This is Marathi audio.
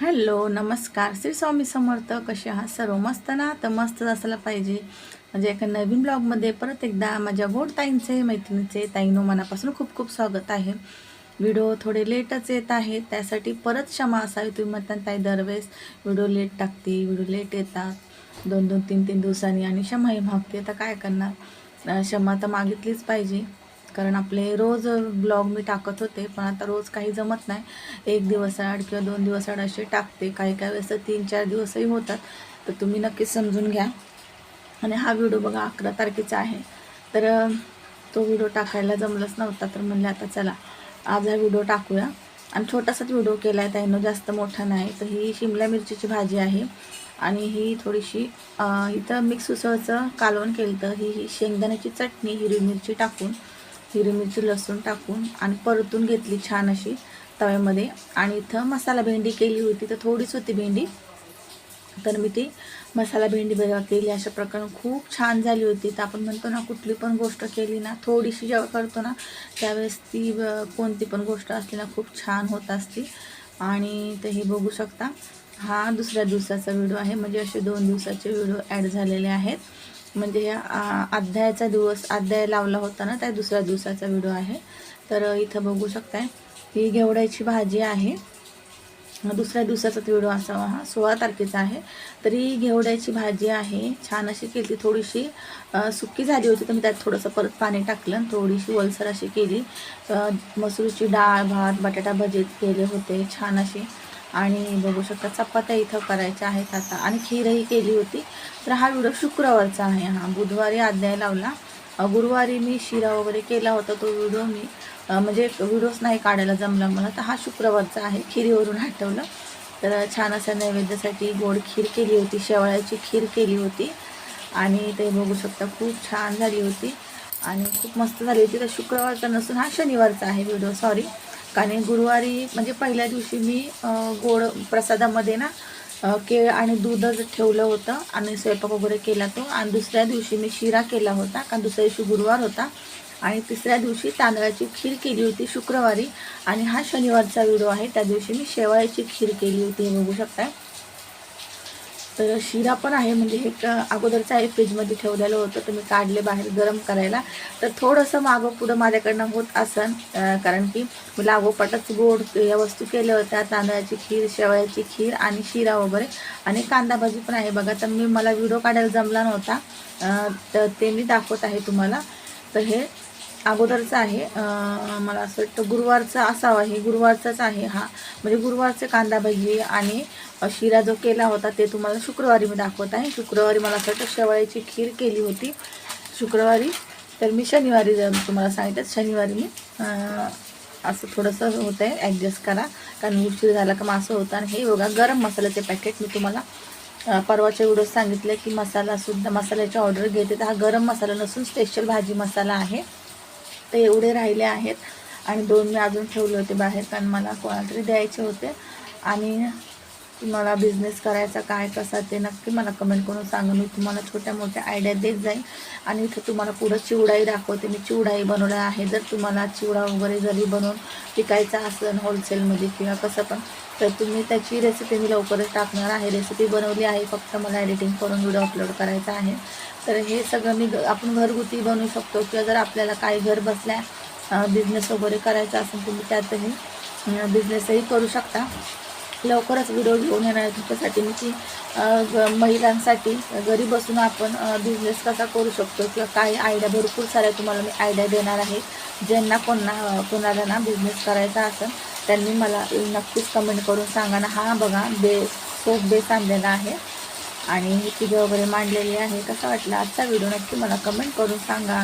हॅलो नमस्कार. श्री स्वामी समर्थ कसे आहात? सर्व मस्त ना? तर मस्तच असायला पाहिजे. म्हणजे एका नवीन ब्लॉगमध्ये परत एकदा माझ्या गोड ताईंचे मैत्रिणीचे ताईनो मनापासून खूप खूप स्वागत आहे. व्हिडिओ थोडे लेटच येत आहेत त्यासाठी परत क्षमा असावी. तुम्ही म्हणता ताई दरवेळेस व्हिडिओ लेट टाकते व्हिडिओ लेट येतात. दोन दोन तीन तीन दिवसांनी आणि क्षमाही मागते. आता काय करणार? क्षमा तर मागितलीच पाहिजे. कारण आपले रोज ब्लॉग मी टाकत होते पण आता रोज काही जमत नाही. एक दिवस आड किंवा दोन दिवस आड असे टाकते. काही काही वेळेस तीन चार दिवसही होतात. तर तुम्ही नक्कीच समजून घ्या. आणि हा व्हिडिओ बघा अकरा तारखेचा आहे. तर तो व्हिडिओ टाकायला जमलंच नव्हता तर म्हणले आता चला आज हा व्हिडिओ टाकूया. आणि छोटासाच व्हिडिओ केला आहे त्यानं जास्त मोठा नाही. तर ही शिमला मिरचीची भाजी आहे. आणि ही थोडीशी इथं मिक्स उसळचं कालवण केलं तर ही ही शेंगदाण्याची चटणी हिरवी मिरची टाकून. हिरवी मिरची लसूण टाकून आणि परतून घेतली छान अशी तव्यामध्ये. आणि इथं मसाला भेंडी केली होती तर थोडीच होती भेंडी. तर मी ती मसाला भेंडी बघा केली अशा प्रकारे खूप छान झाली होती. तर आपण म्हणतो ना कुठली पण गोष्ट केली ना थोडीशी जेव्हा करतो ना त्यावेळेस ती कोणती पण गोष्ट असली ना खूप छान होत असती. आणि ते हे बघू शकता हा दुसऱ्या दिवसाचा व्हिडिओ आहे. म्हणजे असे दोन दिवसाचे व्हिडिओ ॲड झालेले आहेत. म्हणजे ह्या अध्यायाचा दिवस अध्याय लावला होता ना त्या दुसऱ्या दिवसाचा व्हिडिओ आहे. तर इथं बघू शकताय. ही घेवड्याची भाजी आहे. दुसऱ्या दिवसाचा व्हिडिओ असावा हा सोळा तारखेचा आहे. तरी घेवड्याची भाजी आहे. छान अशी केली थोडीशी सुकी झाली होती तर मी त्यात थोडंसं परत पाणी टाकलं आणि थोडीशी वलसर अशी केली. अ, मसुरीची डाळ भात बटाटा भजीत केले होते. छान अशी आणि बघू शकता चपात्या इथं करायच्या आहेत आता. आणि खीरही केली होती. तर हा व्हिडिओ शुक्रवारचा आहे हा. बुधवारी अध्याय लावला. गुरुवारी मी शिरा वगैरे केला होता. तो व्हिडिओ मी म्हणजे व्हिडिओच नाही काढायला जमला मला तर हा शुक्रवारचा आहे. खिरीवरून हटवलं. तर छान असं नैवेद्यासाठी गोड खीर केली होती. शेवाळ्याची खीर केली होती. आणि ते बघू शकता खूप छान झाली होती. आणि खूप मस्त झाली होती. तर शुक्रवारचा नसून हा शनिवारचा आहे व्हिडिओ. सॉरी. कारण गुरुवारी म्हणजे पहिल्या दिवशी मी गोड प्रसादामध्ये ना केळ आणि दूधच ठेवलं होतं आणि स्वयंपाक वगैरे केला तो. आणि दुसऱ्या दिवशी मी शिरा केला होता कारण दुसऱ्या दिवशी गुरुवार होता. आणि तिसऱ्या दिवशी तांदळाची खीर केली होती शुक्रवारी. आणि हा शनिवारचा व्हिडिओ आहे. त्या दिवशी मी शेवाळ्याची खीर केली होती हे बघू शकताय. तर शिरा पण आहे म्हणजे हे अगोदरचं आहे फ्रीजमध्ये ठेवलेलं होतं तर मी काढले बाहेर गरम करायला. तर थोडंसं मागं पुढं माझ्याकडनं होत असन कारण की लागोपाटच गोड या वस्तू केल्या होत्या तांदळाची खीर शेवयाची खीर आणि शिरा वगैरे. आणि कांदा भाजी पण आहे बघा तर मी मला व्हिडिओ काढायला जमला नव्हता तर ते मी दाखवत आहे तुम्हाला. तर हे अगोदरचं आहे मला असं वाटतं गुरुवारचा असावा हे गुरुवारचाच आहे हा. म्हणजे गुरुवारचे कांदा भजी आणि शिरा जो केला होता ते तुम्हाला शुक्रवारी मी दाखवत आहे. शुक्रवारी मला असं वाटतं शेवाळ्याची खीर केली होती. शुक्रवारी तर मी शनिवारी जर तुम्हाला सांगितलं शनिवारी मी असं थोडंसं होतं आहे ॲडजस्ट करा. कारण उशीर झाला का मग असं होतं आणि हे बघा गरम मसाल्याचे पॅकेट मी तुम्हाला परवाच्या व्हिडिओ सांगितलं की मसालासुद्धा मसाल्याची ऑर्डर घेते. तर हा गरम मसाला नसून स्पेशल भाजी मसाला आहे. तर एवढे राहिले आहेत. आणि दोन मी अजून ठेवले होते बाहेर कारण मला कोणाला तरी द्यायचे होते. आणि तुम्हाला बिझनेस करायचा काय कसा ते नक्की मला कमेंट करून सांगा. मी तुम्हाला छोट्या मोठ्या आयडिया देत जाईन. आणि इथं तुम्हाला पुढं चिवडाही दाखवते. मी चिवडाही बनवला आहे. जर तुम्हाला चिवडा वगैरे जरी बनवून विकायचा असेल होलसेलमध्ये किंवा कसं पण तर तुम्ही त्याची रेसिपी मी लवकरच टाकणार आहे. रेसिपी बनवली आहे. फक्त मला एडिटिंग करून व्हिडिओ अपलोड करायचा आहे. तर हे सगळं मी आपण घरगुती बनवू शकतो किंवा जर आपल्याला काही घर बसल्या बिझनेस वगैरे करायचा असेल तुम्ही त्यातही बिझनेसही करू शकता. लवकरच व्हिडिओ घेऊन येणार आहे. तुमच्यासाठी मी की ग- महिलांसाठी घरी बसून आपण बिझनेस कसा करू शकतो किंवा काही आयडिया भरपूर साऱ्या तुम्हाला मी आयडिया देणार आहे. ज्यांना कोणा कोणाला ना बिझनेस करायचा असेल त्यांनी मला नक्कीच कमेंट करून सांगा ना. हा बघा बे सोप बेस आणलेला आहे. आणि ही तिघं वगैरे मांडलेली आहे कसा वाटला आजचा व्हिडिओ नक्की मला कमेंट करून सांगा.